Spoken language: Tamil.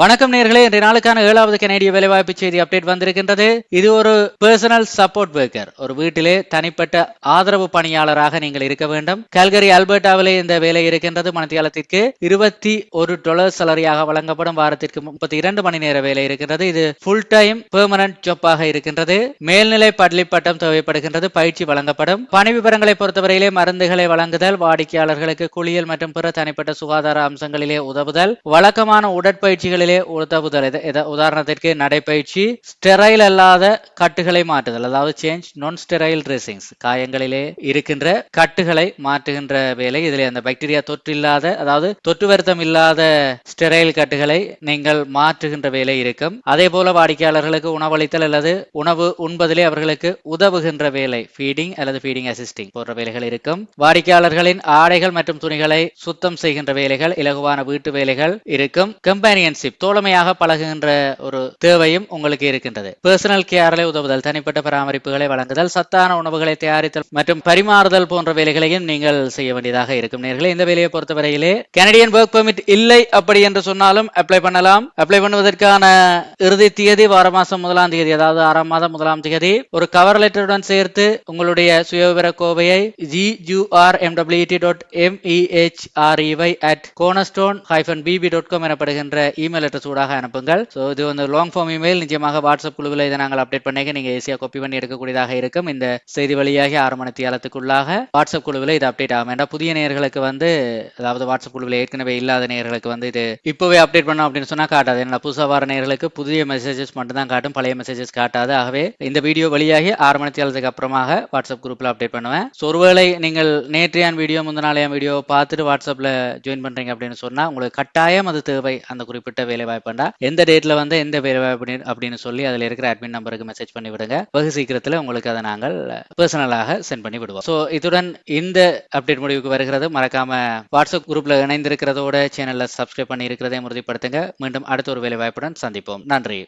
வணக்கம் நேர்களே இன்றைய நாளுக்கான ஏழாவது கனேடிய வேலைவாய்ப்பு செய்தி அப்டேட் வந்திருக்கின்றது. இது ஒரு பர்சனல் சப்போர்ட் ஒர்க்கர் ஒரு வீட்டிலே தனிப்பட்ட ஆதரவு பணியாளராக நீங்கள் இருக்க வேண்டும். கல்கரி அல்பர்டாவிலே இந்த வேலை இருக்கின்றது. மனத்தியாலத்திற்கு இருபத்தி ஒரு டொலர் சலரியாக வழங்கப்படும். வாரத்திற்கு முப்பத்தி இரண்டு மணி நேர வேலை இருக்கின்றது. இது ஃபுல் டைம் பெர்மனன்ட் ஜாப்பாக இருக்கின்றது. மேல்நிலை பள்ளி பட்டம் தேவைப்படுகின்றது. பயிற்சி வழங்கப்படும். பணி விவரங்களை பொறுத்தவரையிலே மருந்துகளை வழங்குதல் வாடிக்கையாளர்களுக்கு குளியல் மற்றும் பிற தனிப்பட்ட சுகாதார அம்சங்களிலே உதவுதல் வழக்கமான உடற்பயிற்சிகள் உடற்பயிற்சிகளிலே உதவுதல் உதாரணத்திற்கு நடைப்பயிற்சி ஸ்டெரைல் அல்லாத கட்டுகளை மாற்றுதல். அதாவது சேஞ்ச் நான் ஸ்டெரைல் ட்ரெஸ்ஸிங்ஸ் காயங்களிலே இருக்கின்ற கட்டுகளை மாற்றுகின்ற வேலை. இதில் அந்த பாக்டீரியா தொற்று இல்லாத அதாவது தொற்று வருத்தம் இல்லாத ஸ்டெரைல் கட்டுகளை நீங்கள் மாற்றுகின்ற வேலை இருக்கும். அதே போல வாடிக்கையாளர்களுக்கு உணவளித்தல் அல்லது உணவு உண்பதிலே அவர்களுக்கு உதவுகின்ற வேலை. ஃபீடிங் அல்லது ஃபீடிங் அசிஸ்டிங் போன்ற வேலைகள் இருக்கும். வாடிக்கையாளர்களின் ஆடைகள் மற்றும் துணிகளை சுத்தம் செய்கின்ற வேலைகள் இலகுவான வீட்டு வேலைகள் இருக்கும். கம்பானியன்ஷிப் தோழமையாக பழகுகின்ற ஒரு தேவையும் உங்களுக்கு இருக்கின்றது. பர்சனல் கேரில் உதவுதல் தனிப்பட்ட பராமரிப்புகளை வழங்குதல் சத்தான உணவுகளை தயாரித்தல் மற்றும் பரிமாறுதல் போன்ற வேலைகளையும் நீங்கள் செய்ய வேண்டியதாக இருக்கும். நேர்களே இந்த வேலையை பொறுத்தவரையிலே கனடியன் ஒர்க் பெர்மிட் இல்லை அப்படி என்று சொன்னாலும் அப்ளை பண்ணலாம். அப்ளை பண்ணுவதற்கான இறுதி தேதி வார மாசம் முதலாம் தேதி அதாவது ஆறாம் மாதம் முதலாம் தேதி ஒரு கவர் லெட்டருடன் சேர்த்து உங்களுடைய சுயவிவர கோவையை ஜி யூஆர் எம்டபிள்யூடி டாட் எம்இஹெச்ஆர்இவை அட் கோனஸ்டோன் ஹைஃபன் பிபி டாட் காம் எனப்படுகின்ற இமெயில் லெட்டர் சூடாக அனுப்புங்கள். ஸோ இது வந்து லாங் ஃபார்ம் இமெயில் நிச்சயமாக வாட்ஸ்அப் குழுவில் இதை நாங்கள் அப்டேட் பண்ணிக்க நீங்கள் ஈஸியாக காப்பி பண்ணி எடுக்கக்கூடியதாக இருக்கும். இந்த செய்தி வழியாகி ஆறு மணி தியாலத்துக்குள்ளாக வாட்ஸ்அப் குழுவில் இது அப்டேட் ஆகும். ஏன்னா புதிய நேர்களுக்கு வந்து அதாவது வாட்ஸ்அப் குழுவில் ஏற்கனவே இல்லாத நேர்களுக்கு வந்து இது இப்போவே அப்டேட் பண்ணோம் அப்படின்னு சொன்னா காட்டாது. ஏன்னா புதுசாக வர நேர்களுக்கு புதிய மெசேஜஸ் மட்டும்தான் காட்டும். பழைய மெசேஜஸ் காட்டாது. ஆகவே இந்த வீடியோ வழியாகி ஆறு மணி தியாலத்துக்கு அப்புறமாக வாட்ஸ்அப் குரூப்பில் அப்டேட் பண்ணுவேன். ஸோ ஒருவேளை நீங்கள் நேற்றையான் வீடியோ முந்தினாலையான் வீடியோ பார்த்துட்டு வாட்ஸ்அப்ல ஜாயின் பண்றீங்க அப்படின்னு சொன்னா உங்களுக்கு கட்டாயம் அது தேவை. அந்த குறிப்பிட்ட வேலை வாய்ப்புண்டா எந்த டேட்ல வந்து எந்த வேலை வாய்ப்பு அப்படின்னு சொல்லி அதுல இருக்கிற அட்மின் நம்பருக்கு மெசேஜ் பண்ணி விடுங்க. வெகு சீக்கிரத்துல உங்களுக்கு அதை நாங்கள் பர்சனலாக சென்ட் பண்ணி விடுவோம். ஸோ இதுடன் இந்த அப்டேட் முடிவுக்கு வருகிறது. மறக்காம வாட்ஸ்அப் குரூப்ல இணைந்திருக்கிறதோட சேனல்ல சப்ஸ்கிரைப் பண்ணி இருக்கிறதையும் உறுதிப்படுத்துங்க. மீண்டும் அடுத்த ஒரு வேலை வாய்ப்புடன் சந்திப்போம். நன்றி.